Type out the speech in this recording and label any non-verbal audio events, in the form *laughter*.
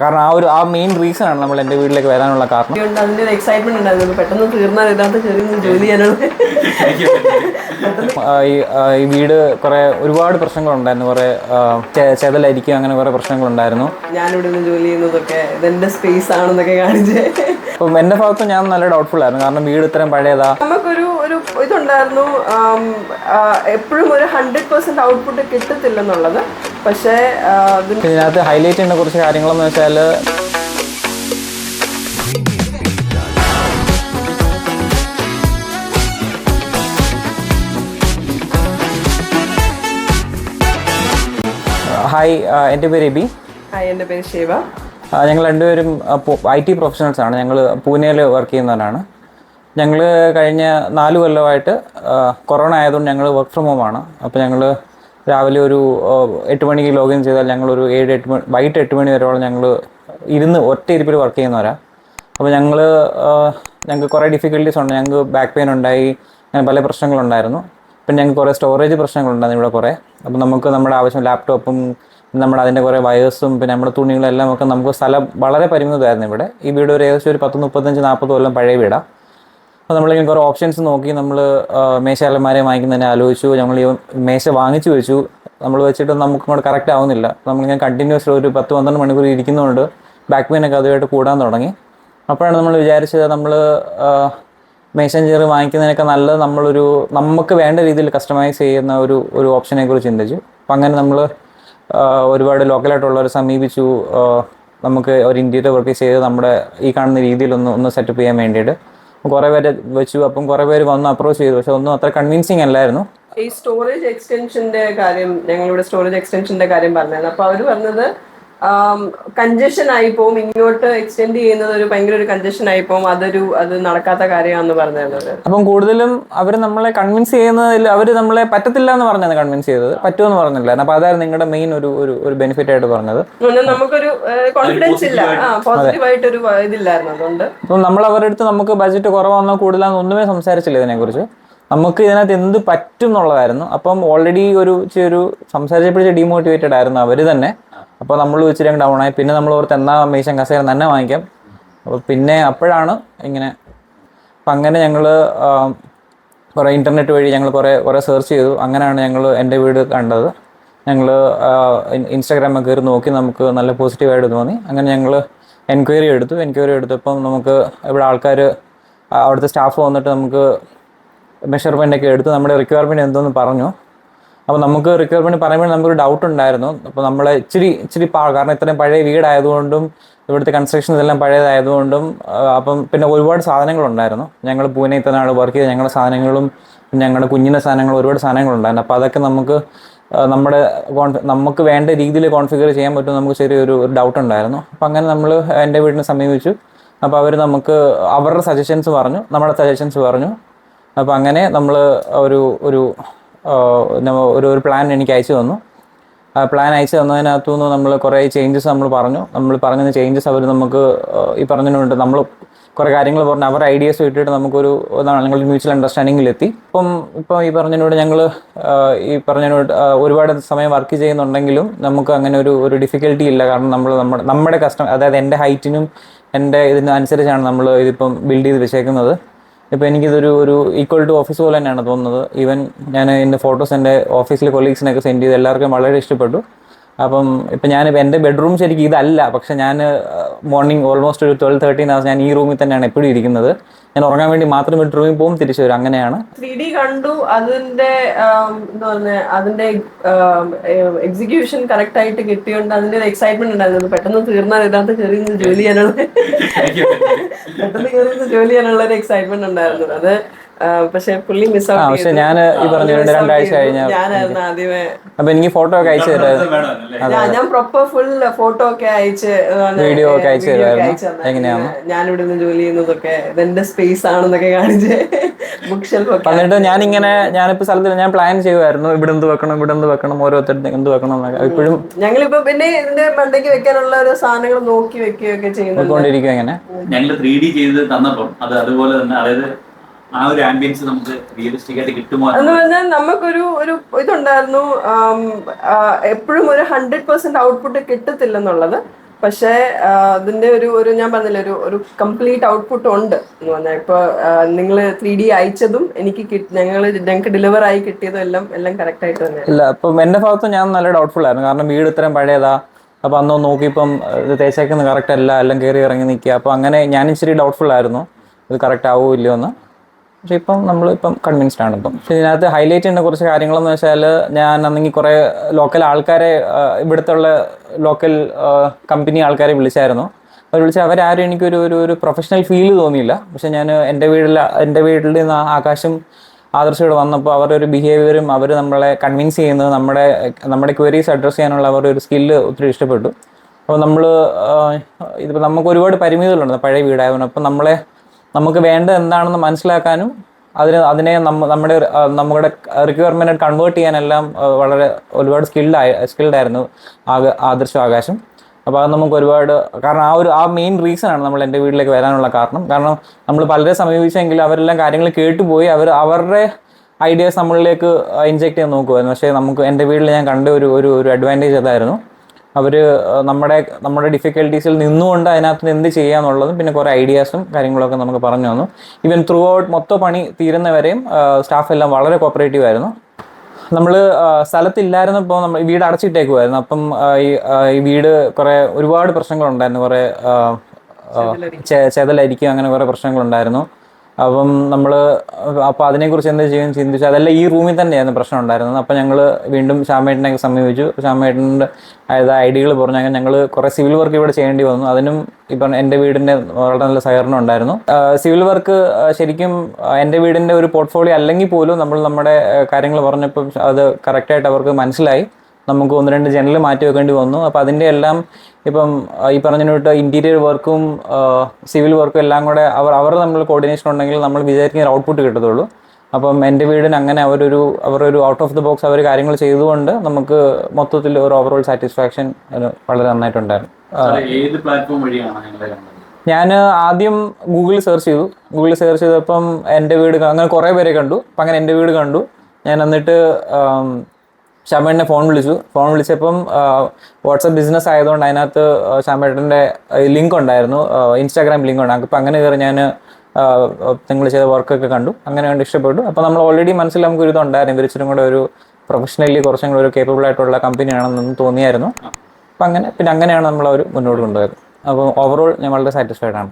കാരണം ആ ഒരു ആ മെയിൻ റീസൺ ആണ് നമ്മൾ എന്റെ വീട്ടിലേക്ക് വരാനുള്ള കാരണം. ഒരു എക്സൈറ്റ്മെന്റ് ഉണ്ടായിരുന്നു. പെട്ടെന്ന് തീർന്നാൽ ഇതിനകത്ത് ചെറിയ ജോലി ചെയ്യാനുള്ള ഈ വീട് കുറേ ഒരുപാട് പ്രശ്നങ്ങളുണ്ടായിരുന്നു. കുറേ ചെതലരിക്കും അങ്ങനെ കുറേ പ്രശ്നങ്ങളുണ്ടായിരുന്നു. ഞാനിവിടെ നിന്ന് ജോലി ചെയ്യുന്നതൊക്കെ ഇതെന്റെ സ്പേസ് ആണെന്നൊക്കെ കാണിച്ച്. അപ്പം എന്റെ ഭാഗത്ത് ഞാൻ നല്ല ഡൗട്ട്ഫുൾ ആയിരുന്നു. കാരണം വീട് ഇത്രയും പഴയതാ. നമുക്കൊരു ഒരു ഇതുണ്ടായിരുന്നു എപ്പോഴും ഒരു ഹൺഡ്രഡ് പെർസെന്റ് ഔട്ട്പുട്ട് കിട്ടത്തില്ലെന്നുള്ളത്. പക്ഷേ ഇതിനകത്ത് ഹൈലൈറ്റ് ചെയ്യുന്ന കുറച്ച് കാര്യങ്ങളെന്ന് വെച്ചാൽ ഹായ് എന്റെ പേര് എബി ഹായ് എന്റെ പേര് ശിവ. ഞങ്ങൾ രണ്ടുപേരും ഐ ടി പ്രൊഫഷണൽസ് ആണ്. ഞങ്ങൾ പൂനെയിൽ വർക്ക് ചെയ്യുന്നവരാണ്. ഞങ്ങൾ കഴിഞ്ഞ നാല് കൊല്ലമായിട്ട് കൊറോണ ആയതുകൊണ്ട് ഞങ്ങൾ വർക്ക് ഫ്രം ഹോം ആണ്. അപ്പോൾ ഞങ്ങൾ രാവിലെ ഒരു എട്ട് മണിക്ക് ലോഗിൻ ചെയ്താൽ ഞങ്ങളൊരു ഏഴ് എട്ട് മണി വൈകിട്ട് എട്ട് മണി വരെയോളം ഞങ്ങൾ ഇരുന്ന് ഒറ്റ ഇരിപ്പിൽ വർക്ക് ചെയ്യുന്നവരാ. അപ്പോൾ ഞങ്ങൾ ഞങ്ങൾക്ക് കുറേ ഡിഫിക്കൽട്ടീസ് ഉണ്ട്. ഞങ്ങൾക്ക് ബാക്ക് പെയിൻ ഉണ്ടായി. അങ്ങനെ പല പ്രശ്നങ്ങളുണ്ടായിരുന്നു. പിന്നെ ഞങ്ങൾക്ക് കുറേ സ്റ്റോറേജ് പ്രശ്നങ്ങളുണ്ടായിരുന്നു ഇവിടെ കുറേ. അപ്പോൾ നമുക്ക് നമ്മുടെ ആവശ്യം ലാപ്ടോപ്പും നമ്മുടെ അതിന്റെ കുറേ വയേഴ്സും പിന്നെ നമ്മുടെ തുണികളെല്ലാം ഒക്കെ നമുക്ക് സ്ഥലം വളരെ പരിമിതമായിരുന്നു ഇവിടെ. ഈ വീട് ഒരു ഏകദേശം ഒരു പത്ത് മുപ്പത്തഞ്ച് നാൽപ്പത് കൊല്ലം പഴയ വീടാണ് അപ്പോൾ നമ്മളിങ്ങനെ കുറേ ഓപ്ഷൻസ് നോക്കി നമ്മൾ മേശാലന്മാരെ വാങ്ങിക്കുന്നതിനെ ആലോചിച്ചു. ഞങ്ങൾ ഈ മേശ വാങ്ങിച്ചു വെച്ചു. നമ്മൾ വെച്ചിട്ട് നമുക്ക് ഇങ്ങോട്ട് കറക്റ്റ് ആവുന്നില്ല. നമ്മളിങ്ങനെ കണ്ടിന്യൂസ് ഒരു പത്ത് പന്ത്രണ്ട് മണിക്കൂർ ഇരിക്കുന്നതുകൊണ്ട് ബാക്ക് പെയിനൊക്കെ അതുമായിട്ട് കൂടാൻ തുടങ്ങി. അപ്പോഴാണ് നമ്മൾ വിചാരിച്ചത് നമ്മൾ മേശഞ്ചർ വാങ്ങിക്കുന്നതിനൊക്കെ നല്ലത് നമ്മളൊരു നമുക്ക് വേണ്ട രീതിയിൽ കസ്റ്റമൈസ് ചെയ്യുന്ന ഒരു ഒരു ഓപ്ഷനെ കുറിച്ച് ചിന്തിച്ചു. അപ്പം അങ്ങനെ നമ്മൾ ഒരുപാട് ലോക്കലായിട്ടുള്ളവരെ സമീപിച്ചു. നമുക്ക് ഒരു ഇന്റീരിയർ വർക്ക് ചെയ്ത് നമ്മുടെ ഈ കാണുന്ന രീതിയിലൊന്ന് ഒന്ന് സെറ്റപ്പ് ചെയ്യാൻ വേണ്ടിയിട്ട്. കുറേ പേര് വെച്ചു അപ്പം കുറേ പേര് വന്ന് അപ്രോച്ച് ചെയ്തു. പക്ഷെ ഒന്നും അത്ര കൺവിൻസിങ് അല്ലായിരുന്നു. ഈ സ്റ്റോറേജ് എക്സ്റ്റൻഷന്റെ കാര്യം ഞങ്ങളിവിടെ സ്റ്റോറേജ് എക്സ്റ്റൻഷന്റെ കാര്യം പറഞ്ഞായിരുന്നു. അപ്പൊ അവർ പറഞ്ഞത് കഞ്ചഷൻ ആയി പോകും ഇങ്ങോട്ട് എക്സ്റ്റെൻഡ് ചെയ്യുന്നത് ഒരു ഭയങ്കര ഒരു കഞ്ചഷൻ ആയി പോകും അതൊരു അത് നടക്കാത്ത കാര്യമാണെന്ന് പറഞ്ഞിരുന്നത്. അപ്പം കൂടുതലും അവർ നമ്മളെ കൺവിൻസ് ചെയ്യുന്നതിൽ അവർ നമ്മളെ പറ്റത്തില്ല എന്ന് പറഞ്ഞാണ് കൺവിൻസ് ചെയ്തത്. പറ്റുമെന്ന് പറഞ്ഞില്ല അപ്പൊ അതായിരുന്നു നിങ്ങളുടെ മെയിൻ ഒരു ഒരു ഒരു ബെനിഫിറ്റ് ആയിട്ട് പറഞ്ഞത്. നമുക്കൊരു കോൺഫിഡൻസ് ഇല്ല. ആ പോസിറ്റീവ് ആയിട്ടൊരു ഇതില്ലായിരുന്നു അതുകൊണ്ട്. അപ്പം നമ്മൾ അവരുടെ അടുത്ത് നമുക്ക് ബജറ്റ് കുറവാണോ കൂടുതലാന്ന് ഒന്നുമേ സംസാരിച്ചില്ല ഇതിനെക്കുറിച്ച്. നമുക്ക് ഇതിനകത്ത് എന്ത് പറ്റും എന്നുള്ളതായിരുന്നു. അപ്പം ഓൾറെഡി ഒരു ഒരു സംസാരിച്ചപ്പോഴേ ഡീമോട്ടിവേറ്റഡ് ആയിരുന്നു അവർ തന്നെ. അപ്പോൾ നമ്മൾ വെച്ചിട്ട് ഡൗൺ ആയി. പിന്നെ നമ്മൾ ഓർത്ത് എന്നാ മീശൻ കസേര തന്നെ വാങ്ങിക്കാം. അപ്പോൾ പിന്നെ അപ്പോഴാണ് ഇങ്ങനെ അപ്പം അങ്ങനെ ഞങ്ങൾ കുറേ ഇന്റർനെറ്റ് വഴി ഞങ്ങൾ കുറേ കുറേ സെർച്ച് ചെയ്തു. അങ്ങനെയാണ് ഞങ്ങൾ എന്റെ വീട് കണ്ടത്. ഞങ്ങൾ ഇൻസ്റ്റാഗ്രാമിൽ കയറി നോക്കി നമുക്ക് നല്ല പോസിറ്റീവായിട്ട് തോന്നി. അങ്ങനെ ഞങ്ങൾ എൻക്വയറി എടുത്തു. എൻക്വയറി എടുത്തപ്പം നമുക്ക് ഇവിടെ ആൾക്കാർ അവിടുത്തെ സ്റ്റാഫ് വന്നിട്ട് നമുക്ക് മെഷർമെന്റ് ഒക്കെ എടുത്ത് നമ്മുടെ റിക്വയർമെന്റ് എന്തോന്ന് പറഞ്ഞു. അപ്പോൾ നമുക്ക് റിക്വയർമെന്റ് പറയുമ്പോൾ നമുക്കൊരു ഡൗട്ട് ഉണ്ടായിരുന്നു. അപ്പോൾ നമ്മൾ ഇച്ചിരി ഇച്ചിരി പാ കാരണം ഇത്രയും പഴയ വീടായതുകൊണ്ടും ഇവിടുത്തെ കൺസ്ട്രക്ഷൻ ഇതെല്ലാം പഴയതായതുകൊണ്ടും അപ്പം പിന്നെ ഒരുപാട് സാധനങ്ങളുണ്ടായിരുന്നു. ഞങ്ങൾ പൂനെയിൽ തന്നെയാണ് വർക്ക് ചെയ്ത് ഞങ്ങളുടെ സാധനങ്ങളും ഞങ്ങളുടെ കുഞ്ഞിന്റെ സാധനങ്ങളും ഒരുപാട് സാധനങ്ങളുണ്ടായിരുന്നു. അപ്പോൾ അതൊക്കെ നമുക്ക് നമ്മുടെ നമുക്ക് വേണ്ട രീതിയിൽ കോൺഫിഗർ ചെയ്യാൻ പറ്റും നമുക്ക് ചെറിയൊരു ഡൗട്ട് ഉണ്ടായിരുന്നു. അപ്പോൾ അങ്ങനെ നമ്മൾ എന്റെ വീടിനെ സമീപിച്ചു. അപ്പോൾ അവർ നമുക്ക് അവരുടെ സജഷൻസ് പറഞ്ഞു നമ്മുടെ സജഷൻസ് പറഞ്ഞു. അപ്പോൾ അങ്ങനെ നമ്മൾ ഒരു ഒരു ഒരു ഒരു പ്ലാൻ എനിക്ക് അയച്ചു തന്നു. ആ പ്ലാൻ അയച്ചു തന്നതിനകത്തു നിന്ന് നമ്മൾ കുറേ ചേഞ്ചസ് നമ്മൾ പറഞ്ഞു. നമ്മൾ പറഞ്ഞ ചേഞ്ചസ് അവർ നമുക്ക് ഈ പറഞ്ഞതിനുണ്ട് നമ്മൾ കുറേ കാര്യങ്ങൾ പറഞ്ഞു അവർ ഐഡിയാസ് ഇട്ടിട്ട് നമുക്കൊരു ഞങ്ങൾ മ്യൂച്വൽ അണ്ടർസ്റ്റാൻഡിങ്ങിലെത്തി ഇപ്പം ഇപ്പം ഈ പറഞ്ഞതിനോട് ഞങ്ങൾ ഈ പറഞ്ഞതിനോട് ഒരുപാട് സമയം വർക്ക് ചെയ്യുന്നുണ്ടെങ്കിലും നമുക്ക് അങ്ങനെ ഒരു ഒരു ഡിഫിക്കൽട്ടി ഇല്ല. കാരണം നമ്മൾ നമ്മുടെ നമ്മുടെ കസ്റ്റമർ അതായത് എന്റെ ഹൈറ്റിനും എന്റെ ഇതിനനുസരിച്ചാണ് നമ്മൾ ഇതിപ്പം ബിൽഡ് ചെയ്ത് വെച്ചേക്കുന്നത്. ഇപ്പോൾ എനിക്കിതൊരു ഒരു ഈക്വൽ ടു ഓഫീസ് പോലെ തന്നെയാണ് തോന്നുന്നത്. ഈവൻ ഞാൻ എന്റെ ഫോട്ടോസ് എന്റെ ഓഫീസിലെ കൊളീഗ്സിനൊക്കെ സെൻഡ് ചെയ്ത് എല്ലാവർക്കും വളരെ ഇഷ്ടപ്പെട്ടു. അപ്പം ഇപ്പം ഞാൻ എന്റെ ബെഡ്റൂം ശരിക്കും ഇതല്ല. പക്ഷെ ഞാൻ മോർണിംഗ് ഓൾമോസ്റ്റ് ഒരു ട്വൽവ് തേർട്ടീൻ അവേഴ്സ് ഞാൻ ഈ റൂമിൽ തന്നെയാണ് എപ്പോഴും ഇരിക്കുന്നത്. ഞാൻ ഉറങ്ങാൻ വേണ്ടി മാത്രം ബെഡ്റൂമിൽ പോകും തിരിച്ചു വരും. അങ്ങനെയാണ്. ത്രീ ഡി കണ്ടു. അതിന്റെ ആം, എന്താ പറഞ്ഞ അതിന്റെ എക്സിക്യൂഷൻ കറക്റ്റ് ആയിട്ട് കിട്ടിയോണ്ട് അതിന്റെ ഒരു എക്സൈറ്റ്മെന്റ് ഉണ്ടായിരുന്നു പെട്ടെന്ന് തീർന്നാൽ ഇതിനകത്ത് കയറി ജോലി ചെയ്യാനുള്ള *laughs* പെട്ടെന്ന് കയറി ജോലി ചെയ്യാനുള്ള ഒരു എക്സൈറ്റ്മെന്റ് ഉണ്ടായിരുന്നു. അത് പക്ഷെ പുള്ളി മിസ് ആ ഔട്ട് പക്ഷെ ഞാൻ ഈ പറഞ്ഞ രണ്ട് രണ്ടാഴ്ച കഴിഞ്ഞ ഞാനായിരുന്നു ആദ്യമേ അപ്പം എനിക്ക് ഫോട്ടോ ഒക്കെ അയച്ചു തരാം. ഞാൻ- ഞാൻ പ്രോപ്പർ ഫുൾ ഫോട്ടോ ഒക്കെ അയച്ച് വീഡിയോ ഒക്കെ അയച്ചു തരുമായിരുന്നു. എങ്ങനെയാണ്? ഞാനിവിടെ നിന്ന് ജോലി ചെയ്യുന്നതൊക്കെ ഇതെന്റെ സ്പേസ് ആണെന്നൊക്കെ കാണിച്ച് *laughs* ബുക്ക് ഷെൽഫ് ഒക്കെ എന്നിട്ട് ഞാനിങ്ങനെ ഞാനിപ്പോ സ്ഥലത്തിൽ ഞാൻ പ്ലാൻ ചെയ്യുമായിരുന്നു ഇവിടെ എന്ത് വെക്കണം ഇവിടെ എന്ത് വെക്കണം ഓരോരുത്തരുടെ എന്ത് വെക്കണം എന്നൊക്കെ. ഇപ്പോഴും ഞങ്ങളിപ്പോ പിന്നെ ഇതിന്റെ മണ്ടയ്ക്ക് വെക്കാനുള്ള ഓരോ സാധനങ്ങൾ നോക്കി വെക്കുകയൊക്കെ ചെയ്യുന്നു കൊണ്ടിരിക്കും ഇങ്ങനെ? ഞങ്ങൾ ത്രീ ഡി ചെയ്ത് തന്നപ്പം അത് അതുപോലെ തന്നെ അതായത് ആ ഒരു ആംബിയൻസ് നമുക്ക് റിയലിസ്റ്റിക് ആയിട്ട് കിട്ടുമോ എന്ന് പറഞ്ഞാൽ നമുക്കൊരു ഒരു ഇതുണ്ടായിരുന്നു എപ്പോഴും ഒരു ഹൺഡ്രഡ് പെർസെന്റ് ഔട്ട്പുട്ട് കിട്ടത്തില്ലെന്നുള്ളത്. പക്ഷേ അതിന്റെ ഒരു ഒരു ഞാൻ പറഞ്ഞില്ല ഒരു ഒരു കംപ്ലീറ്റ് ഔട്ട്പുട്ട് ഉണ്ട് എന്ന് പറഞ്ഞാൽ. ഇപ്പൊ നിങ്ങൾ ത്രീ ഡി അയച്ചതും എനിക്ക് ഞങ്ങൾ ഞങ്ങൾക്ക് ഡെലിവർ ആയി കിട്ടിയതും എല്ലാം എല്ലാം കറക്റ്റ് ആയിട്ട് തന്നെ ഇല്ല അപ്പം എന്റെ ഭാഗത്ത് ഞാൻ നല്ല ഡൗട്ട്ഫുൾ ആയിരുന്നു. കാരണം വീട് ഇത്രയും പഴയതാ. അപ്പൊ അന്ന് നോക്കിയപ്പം ഇത് തേച്ചേക്കുന്നത് കറക്റ്റ് അല്ല എല്ലാം കയറി ഇറങ്ങി നിൽക്കുക. അപ്പൊ അങ്ങനെ ഞാൻ ഇച്ചിരി ഡൗട്ട്ഫുൾ ആയിരുന്നു. ഇത് കറക്റ്റ് ആവുമോ ഇല്ലയോ എന്ന്. പക്ഷെ ഇപ്പം നമ്മൾ ഇപ്പം കൺവിൻസ്ഡ് ആണ്. ഇപ്പം ഇതിനകത്ത് ഹൈലൈറ്റ് ചെയ്യുന്ന കുറച്ച് കാര്യങ്ങളെന്ന് വെച്ചാൽ ഞാൻ അന്നെങ്കിൽ കുറേ ലോക്കൽ ആൾക്കാരെ ഇവിടുത്തെ ഉള്ള ലോക്കൽ കമ്പനി ആൾക്കാരെ വിളിച്ചായിരുന്നു. അവർ വിളിച്ച് അവരാരും എനിക്കൊരു ഒരു ഒരു പ്രൊഫഷണൽ ഫീൽ തോന്നിയില്ല. പക്ഷെ ഞാൻ എന്റെ വീട്ടിൽ എന്റെ വീട്ടിൽ നിന്ന് ആകാശം ആദർശയോട് വന്നപ്പോൾ അവരുടെ ഒരു ബിഹേവിയറും അവർ നമ്മളെ കൺവിൻസ് ചെയ്യുന്നത് നമ്മുടെ നമ്മുടെ ക്വയറീസ് അഡ്രസ്സ് ചെയ്യാനുള്ള അവരുടെ ഒരു സ്കില്ല് ഒത്തിരി ഇഷ്ടപ്പെട്ടു. അപ്പോൾ നമ്മൾ ഇതിപ്പോൾ നമുക്ക് ഒരുപാട് പരിമിതികളുണ്ട്. പഴയ വീടായതുകൊണ്ട് അപ്പോൾ നമ്മളെ നമുക്ക് വേണ്ടത് എന്താണെന്ന് മനസ്സിലാക്കാനും അതിന് അതിനെ നമ്മ നമ്മുടെ നമ്മുടെ റിക്വയർമെന്റ് കൺവേർട്ട് ചെയ്യാനെല്ലാം വളരെ ഒരുപാട് സ്കിൽഡ് സ്കിൽഡായിരുന്നു സ്കിൽഡ് ആയിരുന്നു ആദർശ ആകാശം. അപ്പോൾ അത് നമുക്ക് ഒരുപാട് കാരണം ആ ഒരു ആ മെയിൻ റീസൺ ആണ് നമ്മൾ എന്റെ വീട്ടിലേക്ക് വരാനുള്ള കാരണം. കാരണം നമ്മൾ പലരെ സമീപിച്ചെങ്കിൽ അവരെല്ലാം കാര്യങ്ങൾ കേട്ടുപോയി അവർ അവരുടെ ഐഡിയാസ് നമ്മളിലേക്ക് ഇൻജെക്ട് ചെയ്യാൻ നോക്കുമായിരുന്നു പക്ഷേ നമുക്ക് എന്റെ വീട്ടിൽ ഞാൻ കണ്ട ഒരു ഒരു ഒരു അഡ്വാന്റേജ് അതായിരുന്നു. അവർ നമ്മുടെ നമ്മുടെ ഡിഫിക്കൽട്ടീസിൽ നിന്നുകൊണ്ട് അതിനകത്ത് നിന്ന് എന്ത് ചെയ്യാന്നുള്ളതും പിന്നെ കുറേ ഐഡിയാസും കാര്യങ്ങളൊക്കെ നമുക്ക് പറഞ്ഞു തന്നു. ഇവൻ ത്രൂ ഔട്ട് മൊത്തം പണി തീരുന്നവരെയും സ്റ്റാഫ് എല്ലാം വളരെ കോപ്പറേറ്റീവ് ആയിരുന്നു. നമ്മൾ സ്ഥലത്തില്ലായിരുന്നപ്പോൾ നമ്മൾ വീട് അടച്ചിട്ടേക്കുമായിരുന്നു അപ്പം ഈ വീട് കുറേ ഒരുപാട് പ്രശ്നങ്ങളുണ്ടായിരുന്നു. കുറേ ചെതലരിക്കും അങ്ങനെ കുറേ പ്രശ്നങ്ങളുണ്ടായിരുന്നു. അപ്പം നമ്മൾ അപ്പോൾ അതിനെക്കുറിച്ച് എന്താ ചെയ്യാൻ ചിന്തിച്ചു അതെല്ലാം ഈ റൂമിൽ തന്നെയായിരുന്നു പ്രശ്നം ഉണ്ടായിരുന്നത്. അപ്പം ഞങ്ങൾ വീണ്ടും ശ്യാമേട്ടനെ സമീപിച്ചു. ശ്യാമേട്ടന്റെ അതായത് ഐഡിയകൾ പറഞ്ഞു അങ്ങനെ ഞങ്ങൾ കുറേ സിവിൽ വർക്ക് ഇവിടെ ചെയ്യേണ്ടി വന്നു. അതിനും ഇപ്പം എന്റെ വീടിന്റെ വളരെ നല്ല സഹകരണം ഉണ്ടായിരുന്നു. സിവിൽ വർക്ക് ശരിക്കും എന്റെ വീടിന്റെ ഒരു പോർട്ട്ഫോളിയോ അല്ലെങ്കിൽ പോലും നമ്മൾ നമ്മുടെ കാര്യങ്ങൾ പറഞ്ഞപ്പോൾ അത് കറക്റ്റായിട്ട് അവർക്ക് മനസ്സിലായി. നമുക്ക് ഒന്ന് രണ്ട് ജനൽ മാറ്റി വെക്കേണ്ടി വന്നു. അപ്പോൾ അതിന്റെ എല്ലാം ഇപ്പം ഈ ഈ പറഞ്ഞിട്ട് ഇന്റീരിയർ വർക്കും സിവിൽ വർക്കും എല്ലാം കൂടെ അവർ അവർ നമ്മൾ കോർഡിനേഷൻ ഉണ്ടെങ്കിൽ നമ്മൾ വിചാരിക്കുന്ന ഒരു ഔട്ട്പുട്ട് കിട്ടത്തുള്ളൂ. അപ്പം എന്റെ വീടിന് അങ്ങനെ അവരൊരു അവരൊരു ഔട്ട് ഓഫ് ദി ബോക്സ് അവർ കാര്യങ്ങൾ ചെയ്തുകൊണ്ട് നമുക്ക് മൊത്തത്തിൽ ഒരു ഓവറോൾ സാറ്റിസ്ഫാക്ഷൻ വളരെ നന്നായിട്ടുണ്ടായിരുന്നു. ഞാൻ ആദ്യം ഗൂഗിളിൽ സെർച്ച് ചെയ്തു. ഗൂഗിളിൽ സെർച്ച് ചെയ്തപ്പം എന്റെ വീട് അങ്ങനെ കുറേ പേരെ കണ്ടു. അപ്പം അങ്ങനെ എന്റെ വീട് കണ്ടു. ഞാൻ എന്നിട്ട് ശ്യാമേട്ടനെ ഫോൺ വിളിച്ചു. ഫോൺ വിളിച്ചപ്പം വാട്സപ്പ് ബിസിനസ് ആയതുകൊണ്ട് അതിനകത്ത് ശ്യാമേട്ടന്റെ ലിങ്ക് ഉണ്ടായിരുന്നു. ഇൻസ്റ്റാഗ്രാം ലിങ്ക് ഉണ്ട്. അപ്പം അങ്ങനെ കയറി ഞാൻ നിങ്ങൾ ചെയ്ത വർക്കൊക്കെ കണ്ടു. അങ്ങനെ കണ്ട് ഇഷ്ടപ്പെട്ടു. അപ്പോൾ നമ്മൾ ഓൾറെഡി മനസ്സിൽ നമുക്ക് ഒരു ഇതുണ്ടായിരുന്നു. ഇവരിച്ചിരും കൂടെ ഒരു പ്രൊഫഷണലി കുറച്ചും കൂടെ ഒരു കേപ്പബിൾ ആയിട്ടുള്ള കമ്പനിയാണെന്ന് തോന്നിയായിരുന്നു. അപ്പം അങ്ങനെ പിന്നെ അങ്ങനെയാണ് നമ്മൾ അവർ മുന്നോട്ട് കൊണ്ടുപോയത്. അപ്പോൾ ഓവറോൾ ഞാൻ വളരെ സാറ്റിസ്ഫൈഡ് ആണ്.